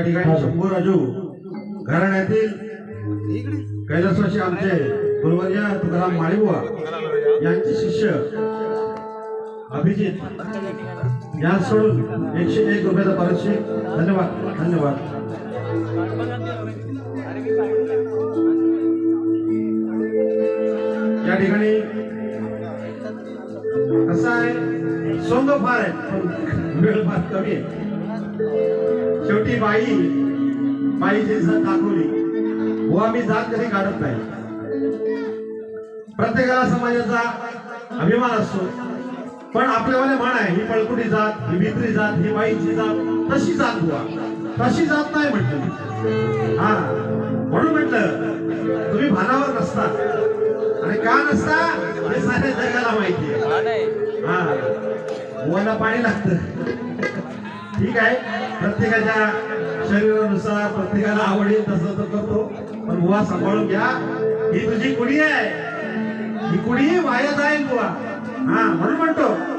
या ठिकाणी शंभूराजू घराण्यातील कैलासवाशी आमचे गुरुवर्य तुकाराम माळीबुवा यांचे शिष्य अभिजित. सोडून एकशे एक रुपयाचा पारितोषिक धन्यवाद धन्यवाद. या ठिकाणी कसं आहे? सोंग फार आहे. पण वेळ फार कमी आहे. शेवटी बाई बाईची इज्जत दाखवली. हो आम्ही जात कधी काढत नाही. प्रत्येकाला समाजाचा अभिमान असतो. पण आपल्यावाले म्हण आहे ही पळकुटी जात ही भित्री जात ही बाईची जात तशी जात बुवा. तशी जात नाही म्हटलं. हा म्हणून म्हटलं तुम्ही भानावर नसता. आणि का नसता? हे साऱ्या जगाला माहिती आहे. हा बुवाला पाणी लागतं. ठीक आहे. प्रत्येकाच्या शरीरानुसार प्रत्येकाला आवडेल तसं तर करतो. पण बुवा सांभाळून घ्या. ही तुझी कुडी आहे. ही कुडी वाया आहे बुवा. हा म्हणून म्हणतो.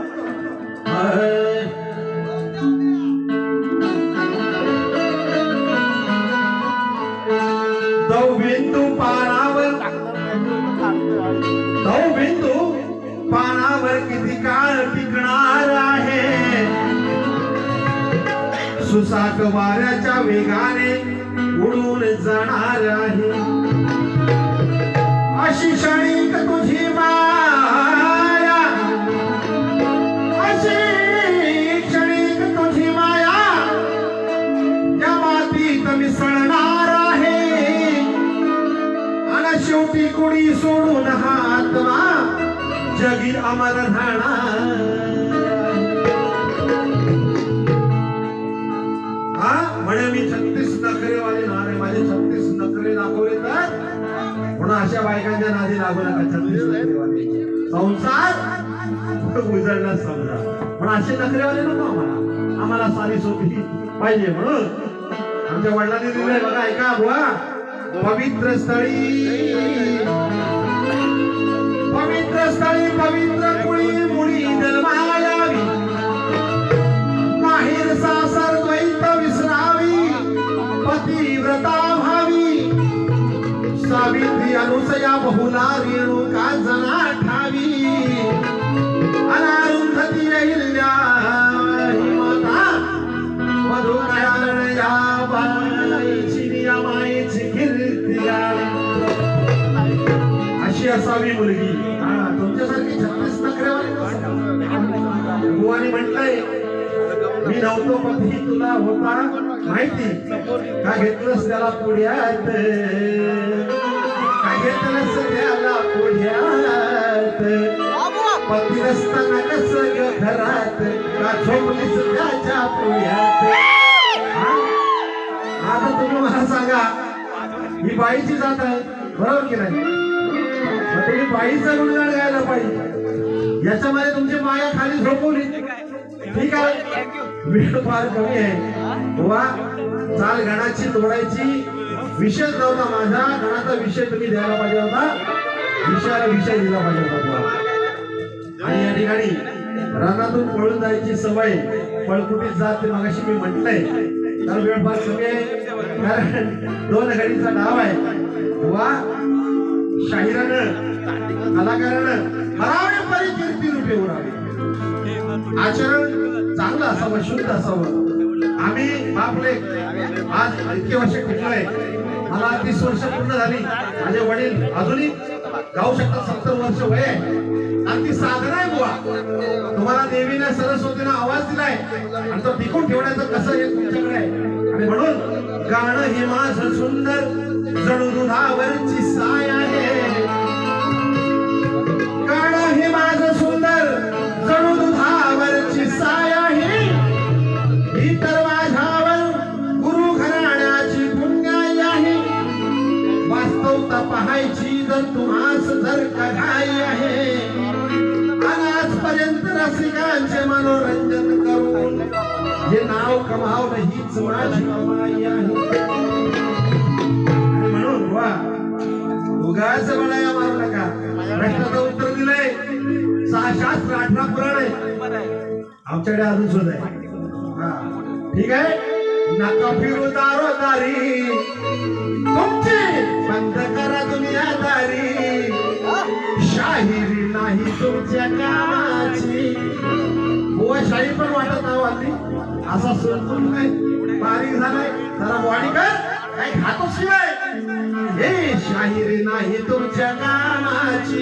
बिंदू पानावर दौ बिंदू पानावर किती काळ टिकणार आहे? सुसाट वाऱ्याच्या वेगाने उडून जाणार आहे. अशी क्षणिक तुझी माया अशी क्षणिक तुझी माया या मातीत मिसळणार आहे. आणि शेवटी कुणी सोडून हा आत्मा जगी अमर राहणार. म्हणून अशा बायकांच्या नादी लागू नका संसार उजळला समजा. म्हणून असे नखरेवाले नको आम्हाला. आम्हाला सारी सोपी पाहिजे म्हणून. आमच्या वडिलांनी दिलंय बघा ऐका बुवा. पवित्र स्थळी. पवित्र स्थळी पवित्र अनुसया रेणुका जना ठावी. अनारुंधती माता बाईची या मायेची अशी असावी मुलगी. हा तुमच्यासारखी छत्तीस नखरेवाली नसावी. म्हटलंय मी नव्हतो पती तुला होता. माहिती? का घेतलंस त्याला पुढ्यात? घेतलंस त्याला पुढ्यात पती नसताना कस ग घरात? का झोपलीस त्याच्या पुढ्यात आता तुम्ही मला सांगा ही बाईची जात आहे बरोबर की नाही? तुम्ही बाईचा गुणगान गायला पाहिजे. याच्यामध्ये तुमची माया खाली झोपवली. ठीक आहे? वेळ फार कमी आहे. बुवा चाल गणाची तोडायची. विषय नव्हता माझा. गणाचा विषय तुम्ही द्यायला पाहिजे होता. विषयाला विषय दिला पाहिजे होता आणि या ठिकाणी रानातून पळून जायची सवय पळकुटीत जात ते मागाशी मी म्हटलंय. कारण वेळ फार कमी आहे. कारण दोन घडीचा डाव आहे. वा शाहिरानं कलाकारानं हरावे परिकीर्ती रूपे उरावे. आचरण चांगलं असावं शुद्ध असावं. आम्ही बापले. आज इतके वर्ष टिकलोय मला तीस वर्ष पूर्ण झाली. माझे वडील अजूनही गाऊ शकतात. सत्तर वर्ष वय आहे. आणि ती साधना आहे बुवा. तुम्हाला देवीने सरस्वतीनं आवाज दिलाय. आणि तो टिकून ठेवण्याचं कसं हे तुमच्याकडे आहे? आणि म्हणून गाणं हे माझं सुंदर जणू दुधावरची साया उगाच बळाया मारू नका. प्रश्नाचं उत्तर दिलंय. सहा शास्त्र अठरा पुराण आहे. आमच्याकडे अजून सुद्धा आहे. हा. ठीक आहे? नका फिरू दारोदारी तुमची बंद करा दुनियादारी शाहिरी नाही तुमच्या कामाची. बुवा शाही पण वाटत नाव असा सोडून नाही बारीक झालाय. जरा बॉडी कर. काय खातो शिवाय. हे शाहिरी नाही तुमच्या कामाची.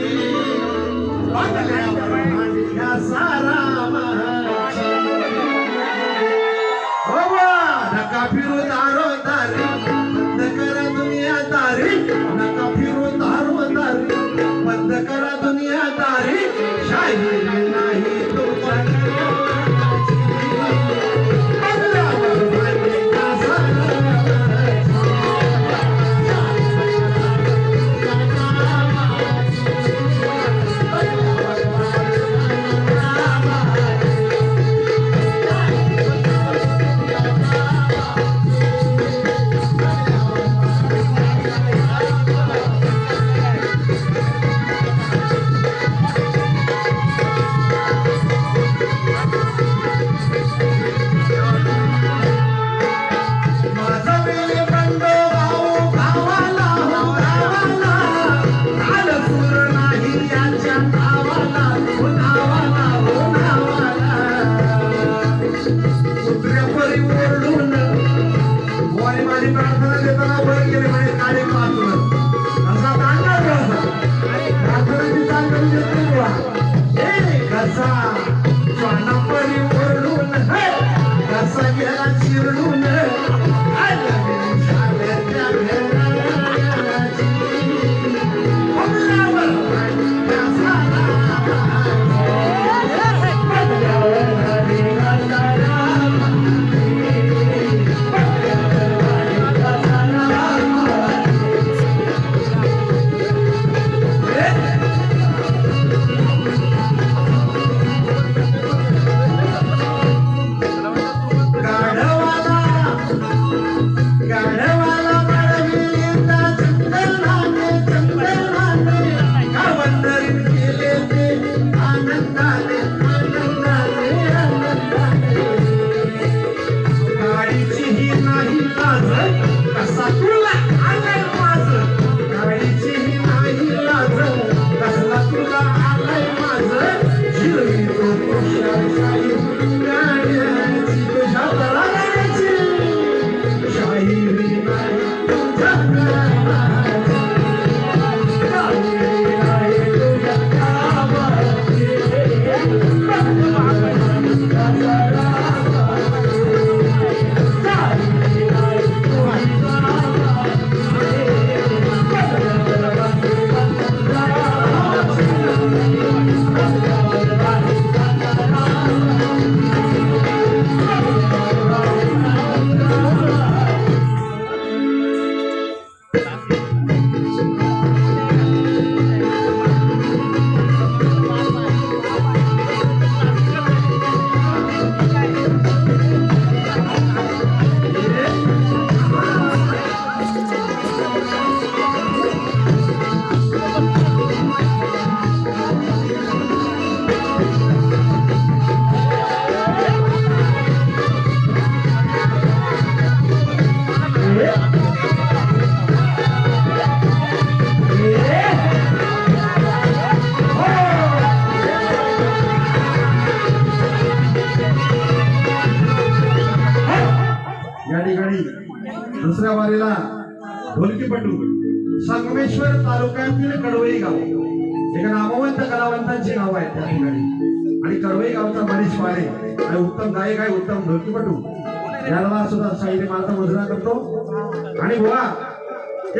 कलावंतांची नाव आहेत त्या ठिकाणी. आणि कडवई गावचा मनीष वारे आणि उत्तम गायक आहे उत्तम ढोलकीपटू याला सुद्धा साहित्य मालता मजुरा करतो. आणि बोला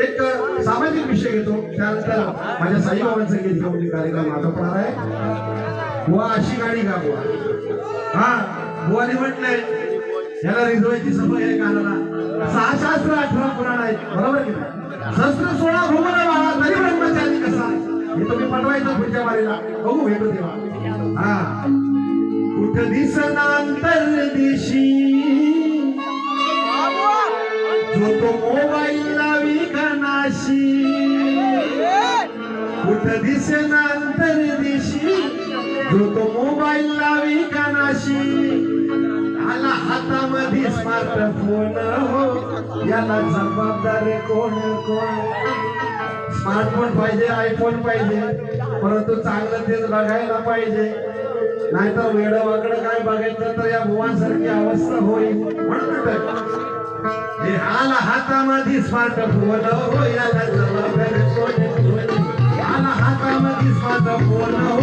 एक सामाजिक विषय घेतो. त्यानंतर माझ्या साईबाबांचं गीत घेऊन कार्यक्रम आता होणार आहे. बुवा अशी गाणी गा बुवा. हा बुवाने म्हटलंय याला रिझवायची सवय आहे कानाला. सहा शास्त्र अठरा पुराण आहेत बरोबर की नाही? शस्त्र सोळा भूगोल तरी ब्रह्मचारी कसा? हे तुम्ही बनवायचं पुढच्या बारीला बघू भेटू तेव्हा हा. कुठ दिसनांतर दिशी. जो तो मोबाईल विघनाशी कुठ दिसनांतर दिशी. जो तो मोबाईल ला विकनाशी आला हातामध्ये स्मार्टफोन हो. याला जबाबदार कोण कोण? स्मार्टफोन पाहिजे आयफोन पाहिजे परंतु चांगलं तेच बघायला पाहिजे. नाहीतर वेळ वाकडं काय बघायचं तर या भुवांसारखी अवस्था होईल म्हणून आला हातामध्ये स्मार्टफोन हो याला आला हातामध्ये स्मार्टफोन हो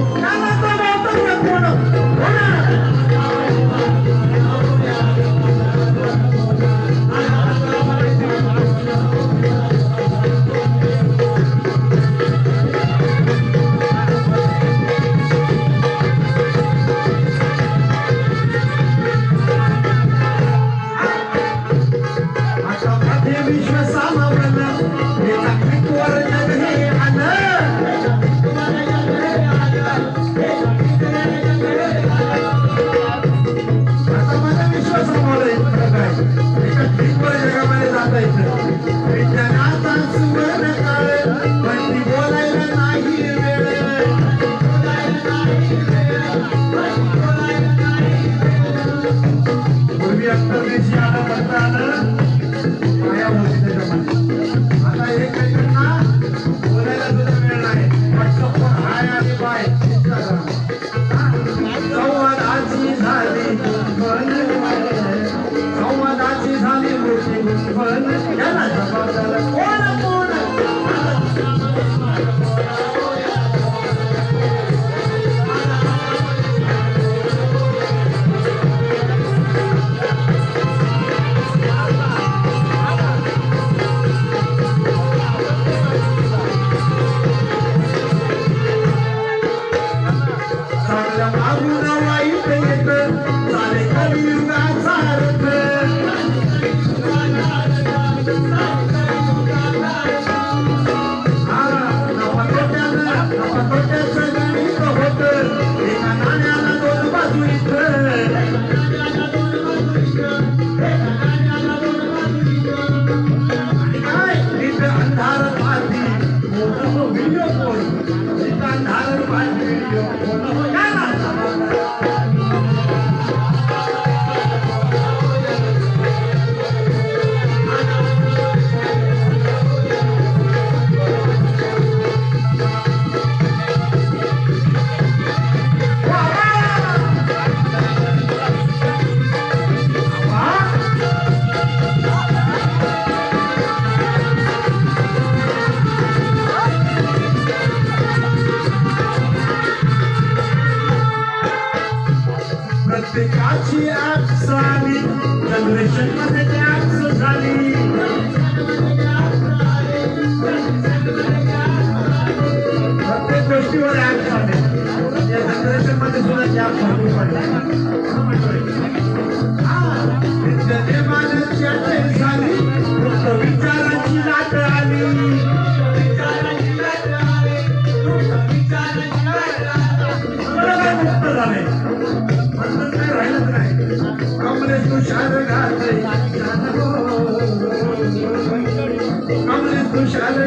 I'm gonna push out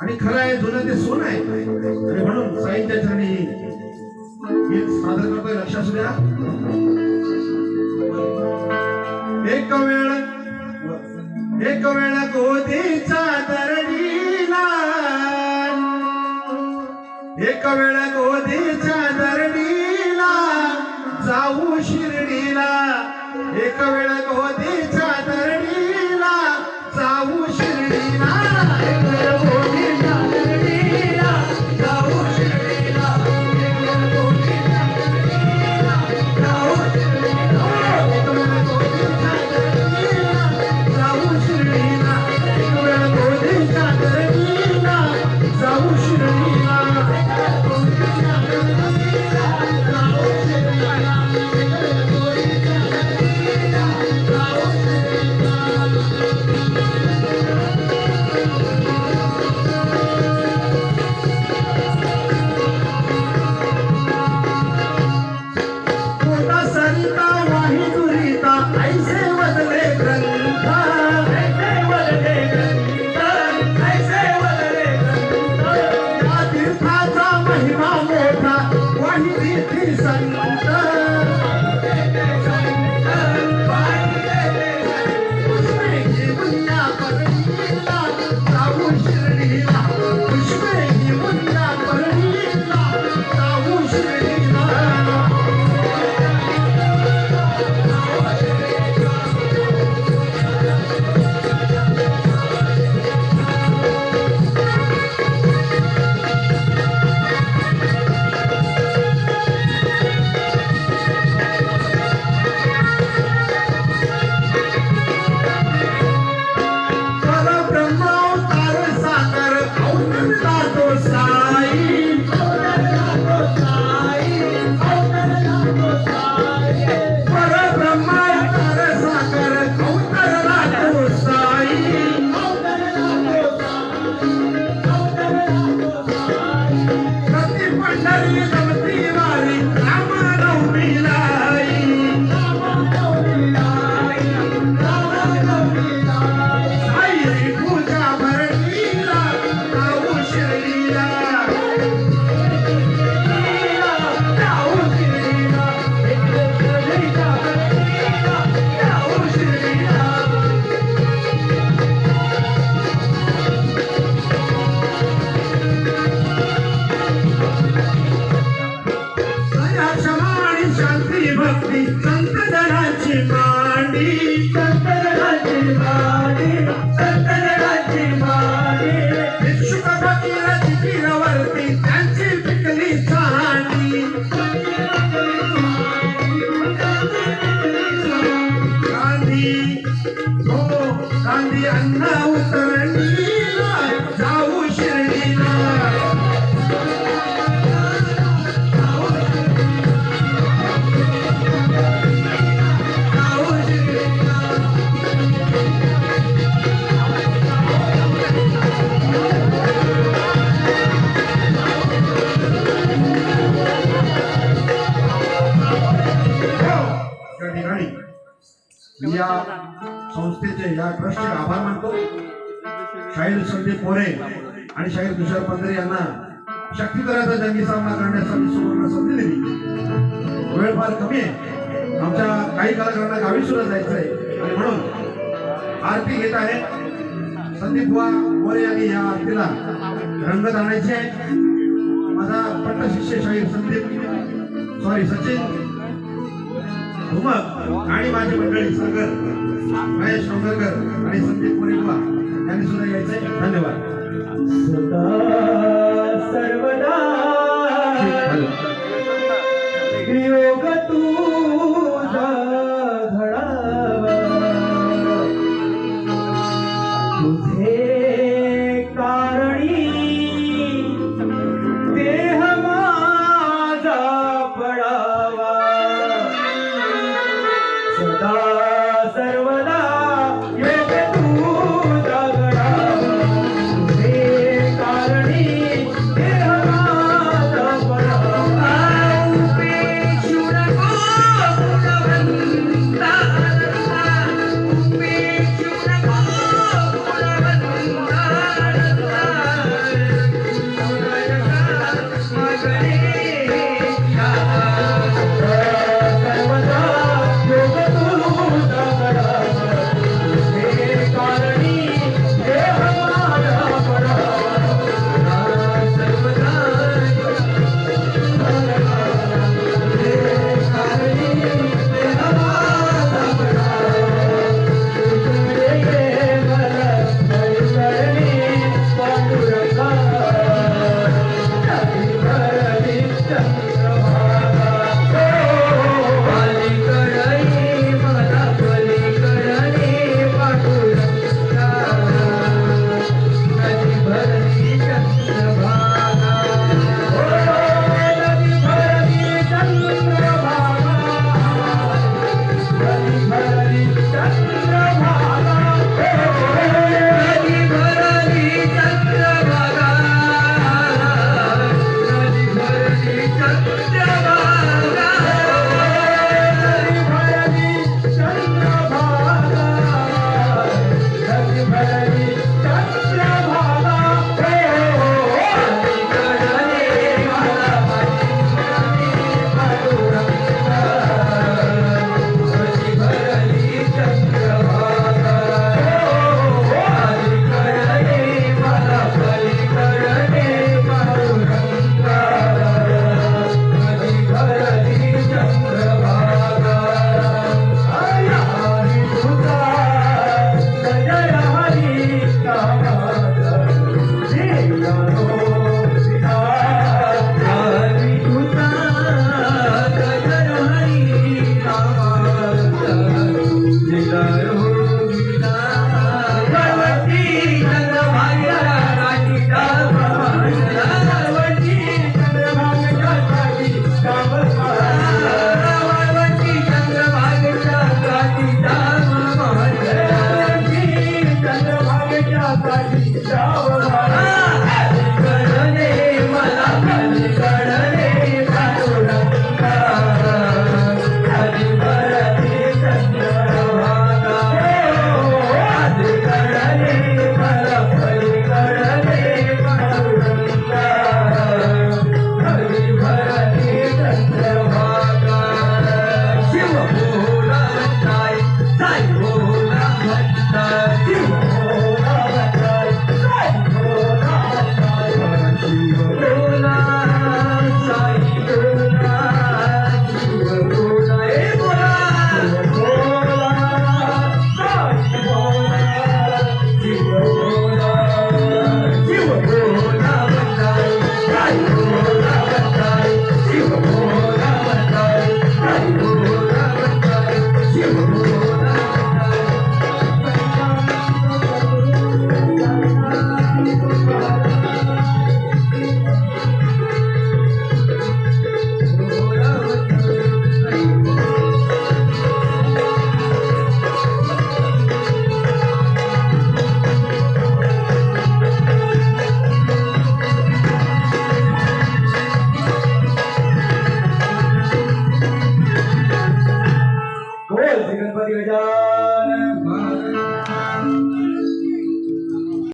आणि खरं आहे जुनं ते सोनं आहे. आणि म्हणून साहित्याच्या सादर करतोय लक्ष द्या एक वेळ एक वेळ गोदीचा दरडीला एक वेळ गोदीचा दरडीला जाऊ शिर्डीला. एक वेळ गोदी Obrigado. शाहीर संदीप मोरे आणि शाहीर तुषार पंधरे यांना शक्तीकराचा जंगी सामना करण्यासाठी सुवर्ण संधी दिली. वेळ फार कमी आहे. आमच्या काही कलाकारांना गावी सुद्धा जायचं आहे. आणि म्हणून आरती घेत आहे. संदीप बुवा मोरे यांनी या आरतीला रंगत आणायची आहे. माझा पट्ट शिष्य शाहीर संदीप सॉरी सचिन धुमक आणि माझी मंडळी सागर महेश डोंगरकर आणि संदीप मुनिबा यांनी सुद्धा यायचंय. धन्यवाद. सदा सर्वदा. योग तू